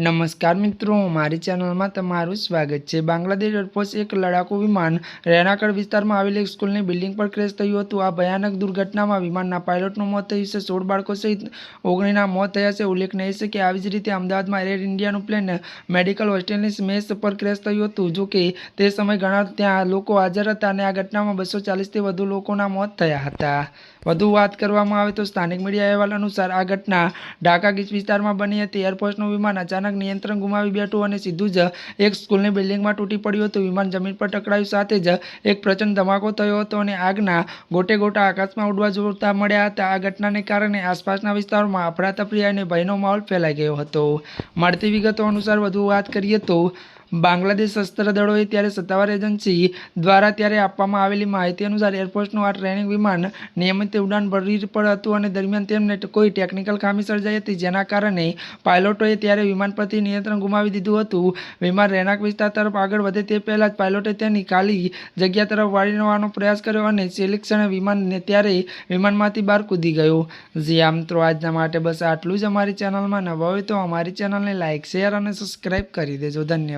નમસ્કાર મિત્રો, મારી ચેનલમાં તમારું સ્વાગત છે. બાંગ્લાદેશ એરફોર્સ એક લડાકુ વિમાન રેનાકડ વિસ્તારમાં આવેલી એક સ્કૂલની બિલ્ડિંગ પર ક્રેશ થયું હતું. આ ભયાનક દુર્ઘટનામાં વિમાનના પાયલોટનું મોત થયું છે. સોળ બાળકો સહિત ઓગણીના મોત થયા છે. ઉલ્લેખનીય છે કે આવી જ રીતે અમદાવાદમાં એર ઇન્ડિયાનું પ્લેન મેડિકલ હોસ્ટેલની સ્મેશ પર ક્રેશ થયું હતું. જો કે તે સમય ઘણા ત્યાં લોકો હાજર હતા અને આ ઘટનામાં બસો ચાલીસથી વધુ લોકોના મોત થયા હતા. વધુ વાત કરવામાં આવે તો સ્થાનિક મીડિયા અહેવાલ અનુસાર આ ઘટના ઢાકા ગીચ વિસ્તારમાં બની હતી. એરફોર્સનું વિમાન અચાનક નિયંત્રણ ગુમાવી બેઠું અને સીધું જ એક સ્કૂલની બિલ્ડિંગમાં તૂટી પડ્યું હતું. વિમાન જમીન પર ટકરાયું. સાથે જ એક પ્રચંડ ધમાકો થયો હતો અને આગના ગોટે ગોટા આકાશમાં ઉડવા જોતા મળ્યા હતા. આ ઘટનાને કારણે આસપાસના વિસ્તારોમાં અફરાતફરી અને ભયનો માહોલ ફેલાઈ ગયો હતો. મળતી વિગતો અનુસાર વધુ વાત કરીએ તો બાંગ્લાદેશ સશસ્ત્રદળોએ ત્યારે સત્તાવાર એજન્સી દ્વારા ત્યારે આપવામાં આવેલી માહિતી અનુસાર એરફોર્સનું આ ટ્રેનિંગ વિમાન નિયમિત ઉડાન ભરી પર હતું અને દરમિયાન તેમને કોઈ ટેકનિકલ ખામી સર્જાઈ હતી, જેના કારણે પાયલોટોએ ત્યારે વિમાન પરથી નિયંત્રણ ગુમાવી દીધું હતું. વિમાન રહેણાંક વિસ્તાર તરફ આગળ વધે તે પહેલાં જ પાયલોટે તેની ખાલી જગ્યા તરફ વાળવાનો પ્રયાસ કર્યો અને છેલ્લી વિમાનને ત્યારે વિમાનમાંથી બહાર કૂદી ગયું. આમ મિત્રો આજના માટે બસ આટલું જ અમારી ચેનલમાં નવા હોય તો અમારી ચેનલને લાઇક શેર અને સબસ્ક્રાઈબ કરી દેજો. ધન્યવાદ.